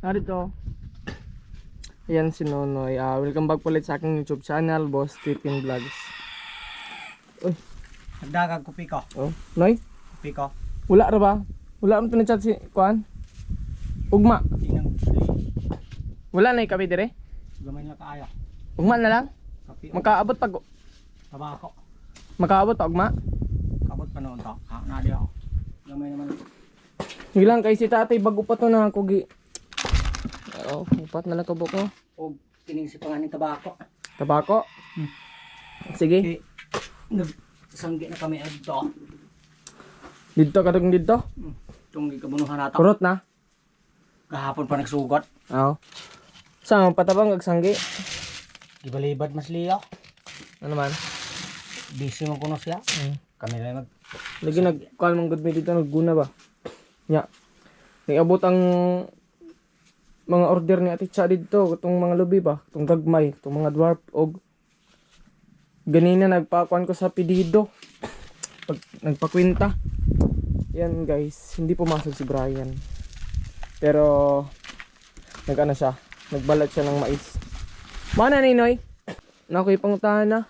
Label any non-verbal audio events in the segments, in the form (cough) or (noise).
Narito. Ayan si Nonoy. Ah, welcome back ulit sa aking YouTube channel, Boss Titin Vlogs. Uy, Nagdagag ko piko. oh. Noy, Piko. wala ra ba? Wala mo chat si Kuan? Ugma. Wala na ikabi dire? Gamay na kaayo. Ugma na lang. Kapi. Makaabot pag Tabako. makaabot pa ugma. Kabot pa noon to. Ha, nadi ako. Gamay naman. Hilang kay si tatay bago pa to na ako gi. Oh, upat na lang kabok mo. O kining si panganing tabako. Tabako. Sige. Okay. Nagsanggi na kami adto. Dito ka dong dito. Itong gikabunuhan nato. Kurot na. Kahapon pa nagsugot. Oo. Saan patabang agsanggi? Gibalibad mas liyo. Ano man? Busy mo kuno siya. Mm. Kami na nag Lagi nag call mong good me dito nagguna ba? Nya. Niabot ang mga order ni Ate Cha dito, itong mga lubi ba, itong gagmay, itong mga dwarf og ganina nagpakuan ko sa pedido. Pag nagpakwenta. Yan guys, hindi pumasok si Brian. Pero nagano siya, nagbalat siya ng mais. Mana Ninoy? Nakoy pangutahan na.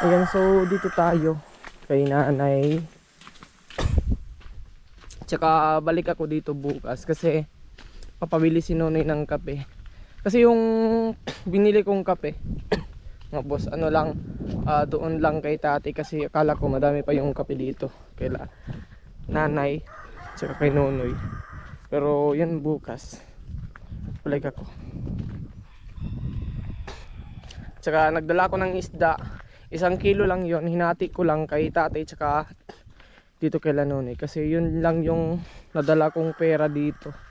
Ayan, so dito tayo kay nanay. Tsaka balik ako dito bukas kasi papabili si Nonoy ng kape. Kasi yung (clears throat) binili kong kape, (clears throat) mga boss, ano lang, ah, doon lang kay tati kasi akala ko madami pa yung kape dito. Kaila nanay, tsaka kay Nonoy. Pero yan bukas, balik ako. Tsaka nagdala ko ng isda, isang kilo lang yon hinati ko lang kay tatay tsaka dito kay Lanone kasi yun lang yung nadala kong pera dito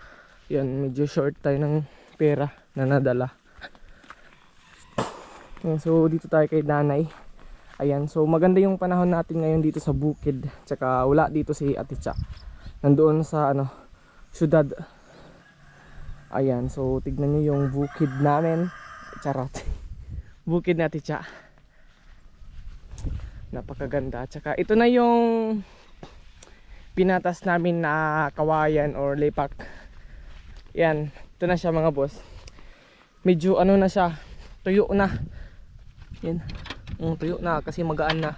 yun medyo short tayo ng pera na nadala. Ayan, so dito tayo kay nanay. Ayan so maganda yung panahon natin ngayon dito sa bukid. Tsaka wala dito si Ate Cha. Nandoon sa ano syudad. Ayan so tignan nyo yung bukid namin. Charot. (laughs) Bukid na Ate Cha. Napakaganda. Tsaka ito na yung pinatas namin na kawayan or lipak yan ito na siya mga boss medyo ano na siya tuyo na yan mm, tuyo na kasi magaan na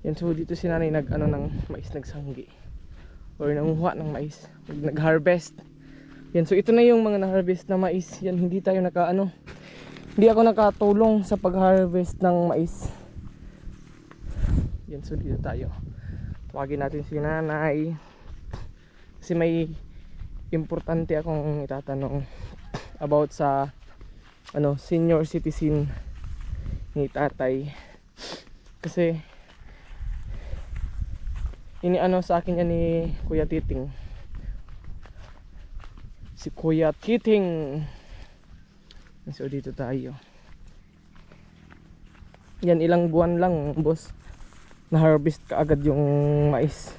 yan so dito si nanay nag ano ng mais nagsanggi or nanguha ng mais nag harvest yan so ito na yung mga na harvest na mais yan hindi tayo naka ano hindi ako nakatulong sa pag-harvest ng mais. Yan, so dito tayo. Tawagin natin si nanay. Kasi may importante akong itatanong about sa ano senior citizen ni tatay. Kasi ini ano sa akin yan ni Kuya Titing. Si Kuya Titing. So dito tayo. Yan ilang buwan lang, boss. Na harvest ka agad yung mais.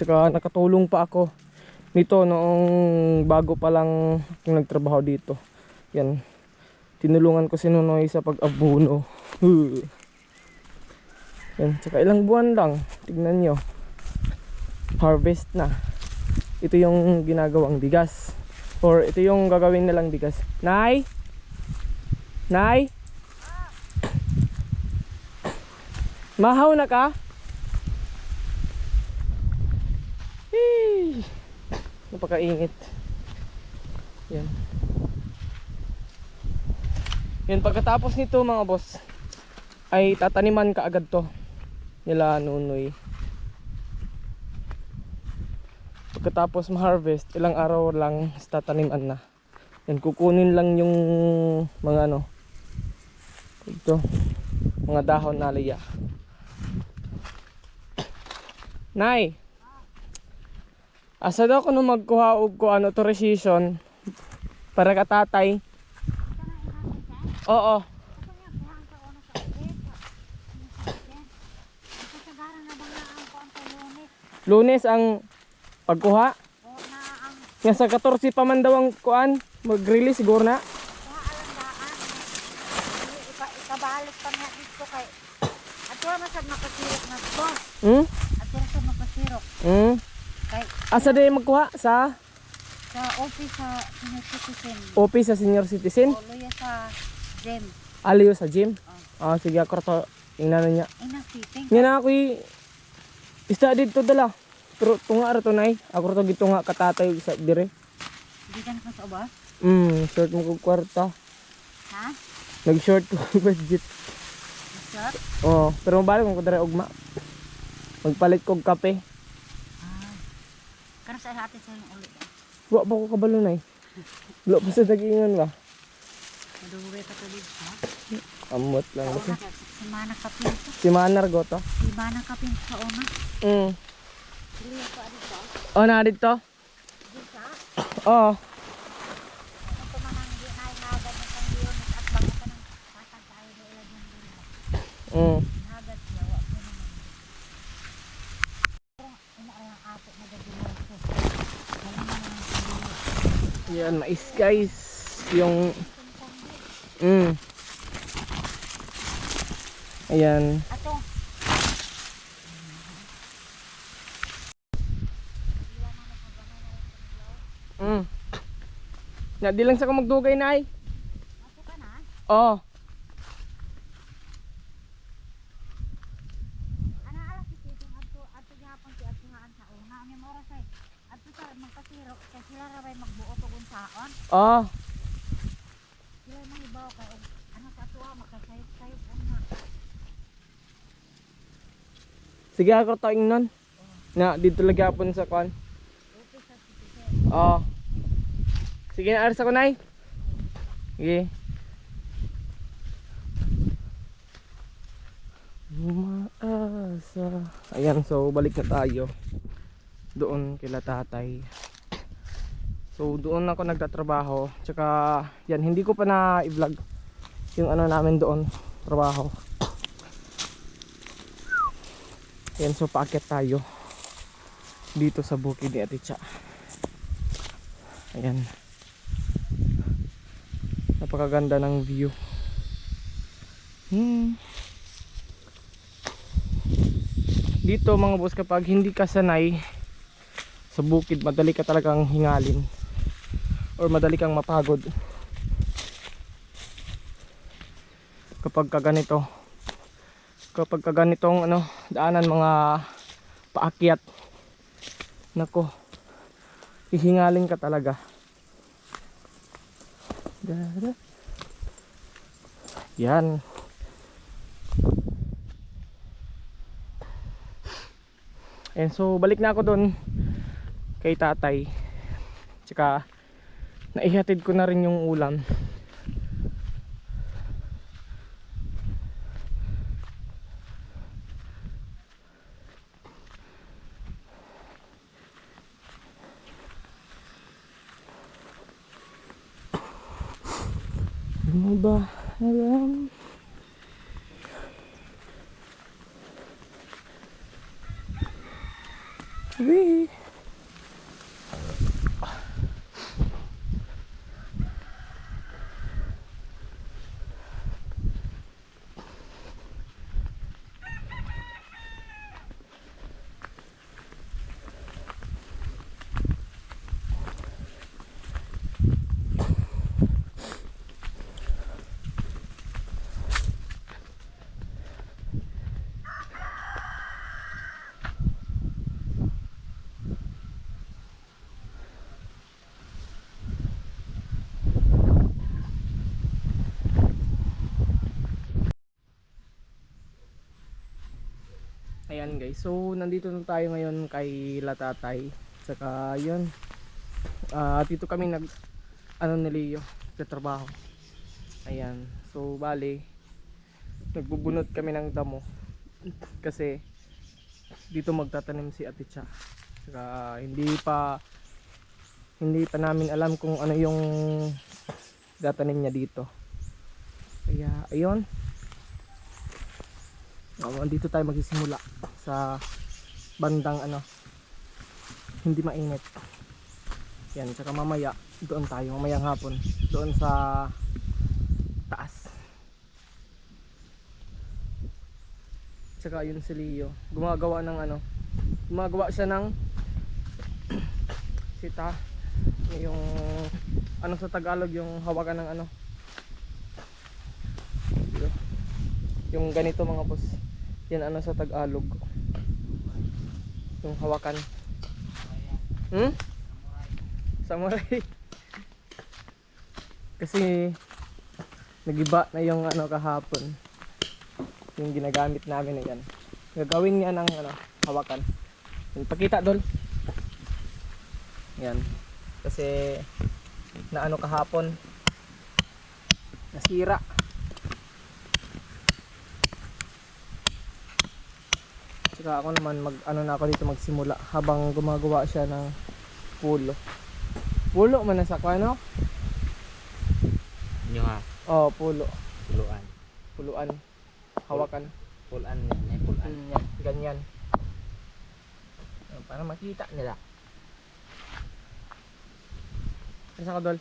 Tsaka nakatulong pa ako nito noong bago pa lang yung nagtrabaho dito. Yan. Tinulungan ko si Nonoy sa pag-abuno. (laughs) Yan. Tsaka ilang buwan lang. Tignan nyo. Harvest na. Ito yung ginagawang bigas. Or ito yung gagawin nilang bigas. Nay? Nay? (coughs) Mahaw na ka? Napakainit. Yan. Yan pagkatapos nito mga boss ay tataniman ka agad to nila nunoy. Pagkatapos ma-harvest, ilang araw lang tataniman na. Yan, kukunin lang yung mga ano, ito, mga dahon na liya. Nay, asa daw ko nung magkuha og ko ano authorization para ka tatay. Oo. Lunes? Ang pagkuha. Nga sa 14 pa man daw ang kuan, mag-release siguro na. ikabalik pa nga dito kay... At wala masag makasirap na to. Hmm? At wala masag makasirap Hmm? Kay, Asa din magkuha? Sa sa office sa senior citizen. office sa senior citizen? O luya sa gym. Aliyo sa gym? Ah, sige ako to. Tingnan na niya. Ina fitting. Nga na ako'y isda dito dala. Pero tunga ra to nay. Ako to gitunga katatay sa dire. Hindi ka sa uba? Hmm, short mo kog kwarta. Ha? Nag-short ko budget. Shot? Oh, pero mabalik ko dire ugma. Magpalit kog kape. Kano sa hati sa yung ulit. Wa ba ko kabalo nay? Wala pa sa dagingan ba? Madugay ka tuloy ha? Amot lang. Sa kasi. una, si Mana Kapin. Si Manar go to. Si Mana Kapin sa una. Hmm. Luya ko dito. Oh, na dito. Dito. Oh. Ito man ang di na hagad ng pangdiyon at bango ka ng patag tayo do ilag ng dito. Hmm. Hagad siya wa ko naman. Pero ina ay ang ato na gabi mo ko. Wala na ang pangdiyon. Yan, mais guys. Yung Mm. Ayan. Ato. Mm. Na di lang sa ko magdugay na ay. Ato ka na. Oh. Ato sa magkasiro kay sila ra bay magbuo og unsaon. Oh. Sila mang ibaw kay ano sa ato makasayop-sayop una. Sige ako to ingnon. Na dito lagi apon sa kwan. Oh. Sige na aras ako nay. Sige. Umaasa. Ayan, so balik na tayo. Doon kila tatay. So doon ako nagtatrabaho. Tsaka yan, hindi ko pa na i-vlog yung ano namin doon, trabaho. Ayan, so paakyat tayo dito sa bukid ni Ate Cha. Ayan. Napakaganda ng view. Hmm. Dito mga boss kapag hindi ka sanay sa bukid, madali ka talagang hingalin or madali kang mapagod. Kapag ka ganito. Kapag ka ganitong ano, daanan mga paakyat. Nako. Hihingalin ka talaga. Yan. And so balik na ako doon kay tatay. Tsaka naihatid ko na rin yung ulam. Ano ba alam? Guys, so nandito na tayo ngayon kay Latatay. Saka yun, ah dito kami nag, ano ni Leo, sa trabaho. Ayan, so bali, nagbubunot kami ng damo. Kasi dito magtatanim si Ate Cha. Saka hindi pa, hindi pa namin alam kung ano yung datanim niya dito. Kaya ayun, Oh, dito tayo magsisimula sa bandang ano hindi mainit. Yan, saka mamaya doon tayo, mamayang hapon doon sa taas. Tsaka yun si Leo, gumagawa ng ano gumagawa siya ng (clears throat) sita yung ano sa Tagalog yung hawakan ng ano yung ganito mga boss yan ano sa Tagalog. Yung hawakan. Hmm? samurai. (laughs) Kasi nagiba na yung ano kahapon. Yung ginagamit namin na yan. Gagawin niya ng ano hawakan. Yung pakita dol. Yan. Kasi na ano kahapon nasira Tsaka ako naman mag ano na ako dito magsimula habang gumagawa siya ng pulo. Pulo man na sa ano? Nyo ha, Oh, pulo. tuluan. Puluan. Hawakan. Pulan yan, eh, pulan. Mm, yan. Ganyan. Ayan, Para makita nila. Isa ka dol.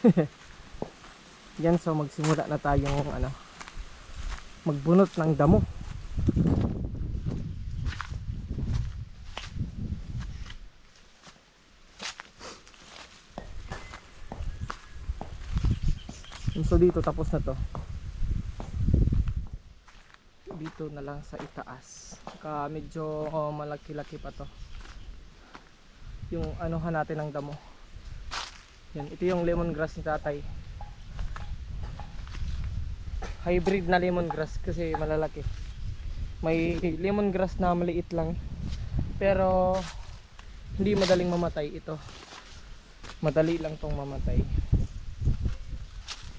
(laughs) Yan so magsimula na tayong ano magbunot ng damo. So dito tapos na to. Dito na lang sa itaas. Saka medyo oh, malaki-laki pa to. Yung anuhan natin ng damo. Yan, ito yung lemongrass ni tatay. Hybrid na lemongrass kasi malalaki. May lemongrass na maliit lang. Pero hindi madaling mamatay ito. Madali lang tong mamatay.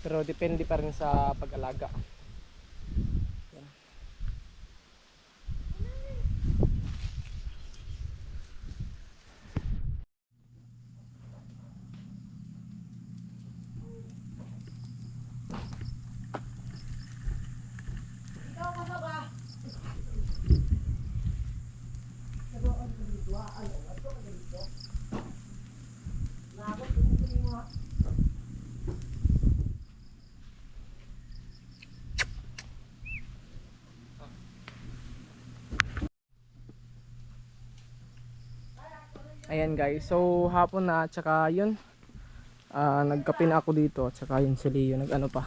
Pero depende pa rin sa pag-alaga. Ayan guys, so hapon na at saka yun ah, nagkape na ako dito at saka yun si Leo nag ano pa.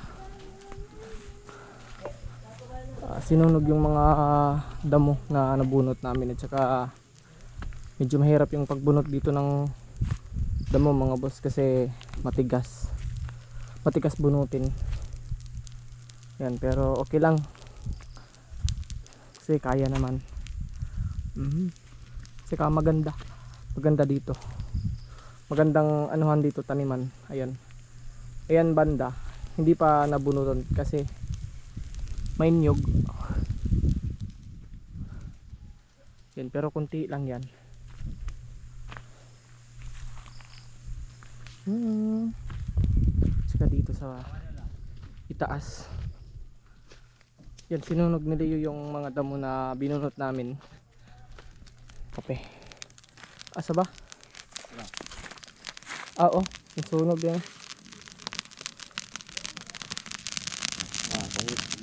Ah, sinunog yung mga damo na nabunot namin at saka medyo mahirap yung pagbunot dito ng damo mga boss kasi matigas. Matigas bunutin. Yan pero okay lang. Kasi kaya naman. Mhm. Saka maganda. Maganda dito. Magandang anuhan dito taniman. Ayan. Ayan banda. Hindi pa nabunutan kasi may niyog yan pero kunti lang yan hmm. saka dito sa itaas. Yan sinunog nila yung mga damo na binunot namin. Kape. Asa ba? ah oh. Yung sunog yan. Ah, balik.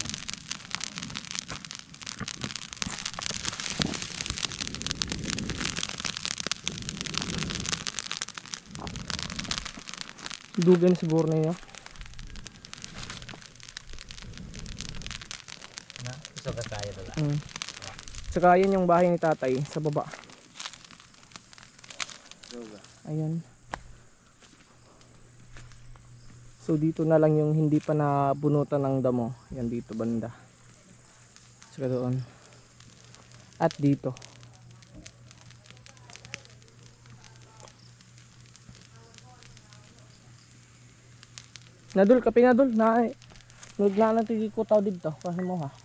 Dugan siguro na yun Na, gusto ka tayo dala. Mm. Tsaka yan yung bahay ni tatay sa baba. Ayan. So dito na lang yung hindi pa nabunutan ng damo. Yan dito banda. Tsaka doon. At dito. Nadul, kape nadul. Na, naglalang tigi ko tao dito. Kasi mo ha.